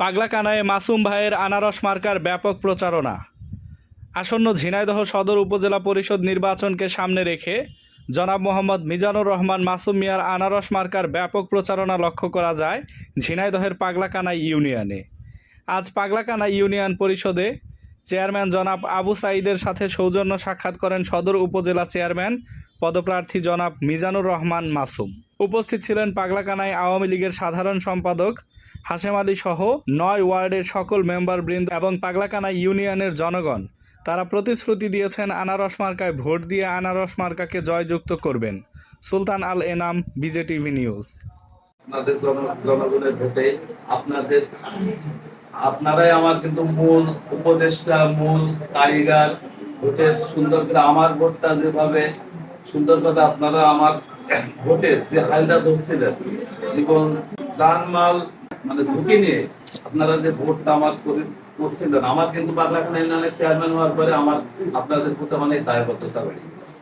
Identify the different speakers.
Speaker 1: পাগলাকানায় মাসুম ভাইয়ের আনারস মার্কার ব্যাপক প্রচারণা। আসন্ন ঝিনাইদহ সদর উপজেলা পরিষদ নির্বাচনকে সামনে রেখে জনাব মোহাম্মদ মিজানুর রহমান, মাসুম মিয়ার আনারস মার্কার ব্যাপক প্রচারণা লক্ষ্য করা যায় ঝিনাইদহের পাগলাকানা ইউনিয়নে। আজ পাগলাকানা ইউনিয়ন পরিষদে চেয়ারম্যান জনাব আবু সাইদের সাথে সৌজন্য সাক্ষাৎ করেন সদর উপজেলা চেয়ারম্যান পদপ্রার্থী জনাব মিজানুর রহমান মাসুম। উপস্থিত ছিলেন পাগলাকানায় আওয়ামী লীগের সাধারণ সম্পাদক হাশেম আলী সহ নয় ওয়ার্ডের সকল মেম্বারবৃন্দ এবং পাগলাকানা ইউনিয়নের জনগণ। তারা প্রতিশ্রুতি দিয়েছেন আনারস মার্কায় ভোট দিয়ে আনারস মার্কাকে জয়যুক্ত করবেন। Sultan Al Enam, BJTV news.
Speaker 2: আপনাদের জনগণের ভোটে আপনাদের আপনারাই আমার কিন্তু মূল উপদেষ্টা, মূল কারিগর। ভোটের সুন্দর করে আমার ভোটটা যেভাবে সুন্দর করে আপনারা আমার ভোটে যে হালটা ধরছিলেন জীবন জানমাল মানে ঝুঁকি নিয়ে আপনারা যে ভোটটা আমার করে করছিলেন, আমার কিন্তু বাংলা খান চেয়ারম্যান হওয়ার পরে আমার আপনাদের প্রতি মানে দায়বদ্ধতা বেড়ে গেছে।